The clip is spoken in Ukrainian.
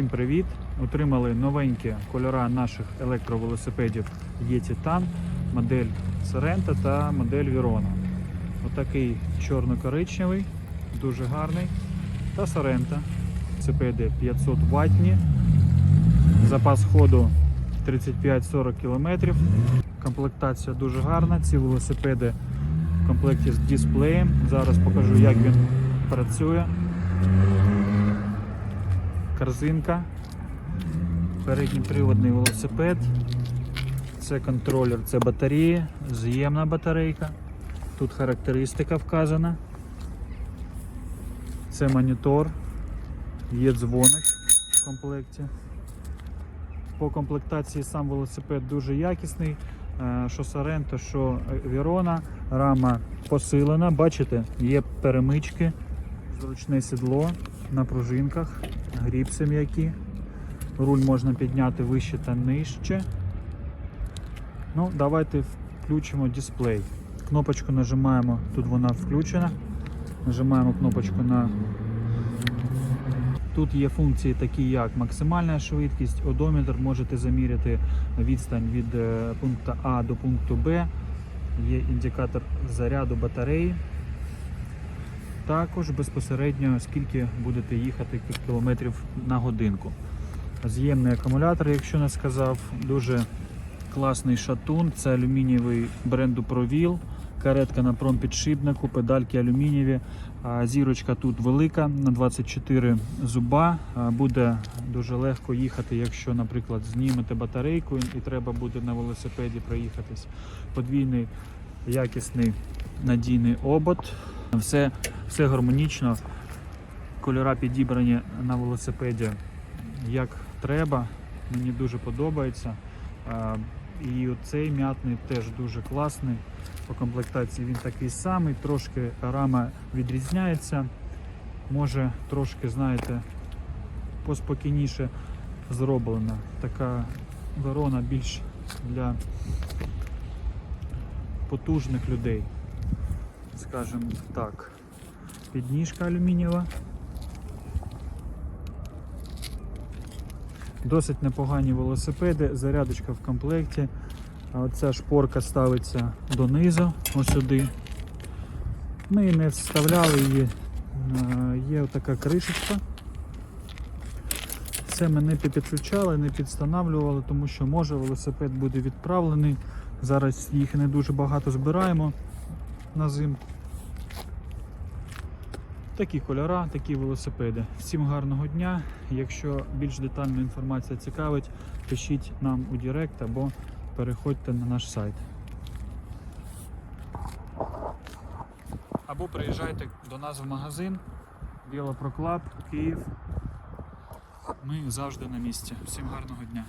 Всім привіт! Отримали новенькі кольора наших електровелосипедів Titan, модель Sorento та модель Verona. Отакий чорно-коричневий, дуже гарний. Та Sorento. Велосипеди 500 ваттні. Запас ходу 35-40 км. Комплектація дуже гарна. Ці велосипеди в комплекті з дисплеєм. Зараз покажу, як він працює корзинка, передній приводний велосипед, це контролер, це батареї, з'ємна батарейка. Тут характеристика вказана. Це монітор, є дзвоник в комплекті. По комплектації сам велосипед дуже якісний. Е, Що Sorento, що Verona. Рама посилена, бачите, є перемички, зручне сідло на пружинках, гріпси м'які. Руль можна підняти вище та нижче. Ну, давайте включимо дисплей. Кнопочку нажимаємо, тут вона включена. Нажимаємо кнопочку на. Тут є функції такі, як максимальна швидкість, одометр, можете заміряти відстань від е, пункту А до пункту Б. Є індикатор заряду батареї. Також безпосередньо скільки будете їхати кілометрів на годинку. З'ємний акумулятор, якщо не сказав, дуже класний шатун. Це алюмінієвий бренду Provil, каретка на промпідшипнику, педальки алюмінієві. Зірочка тут велика на 24 зуба. Буде дуже легко їхати, якщо, наприклад, знімете батарейку і треба буде на велосипеді проїхатись. Подвійний якісний надійний обод. Все, все гармонічно. Кольора підібрані на велосипеді як треба. Мені дуже подобається. І оцей м'ятний теж дуже класний. По комплектації він такий самий, трошки рама відрізняється. Може трошки, знаєте, поспокійніше зроблена. Така ворона більш для потужних людей. Скажімо так. Підніжка алюмінієва. Досить непогані велосипеди, зарядочка в комплекті. Оця шпорка ставиться донизу, ось сюди. Ми не вставляли її. Е, Є така кришечка. Це ми не підключали, не підстановлювали, тому що може велосипед буде відправлений. Зараз їх не дуже багато збираємо на зимку. Такі кольора, такі велосипеди. Всім гарного дня. Якщо більш детальна інформація цікавить, пишіть нам у Директ або переходьте на наш сайт. Або приїжджайте до нас в магазин Білопроклаб, Київ. Ми завжди на місці. Всім гарного дня.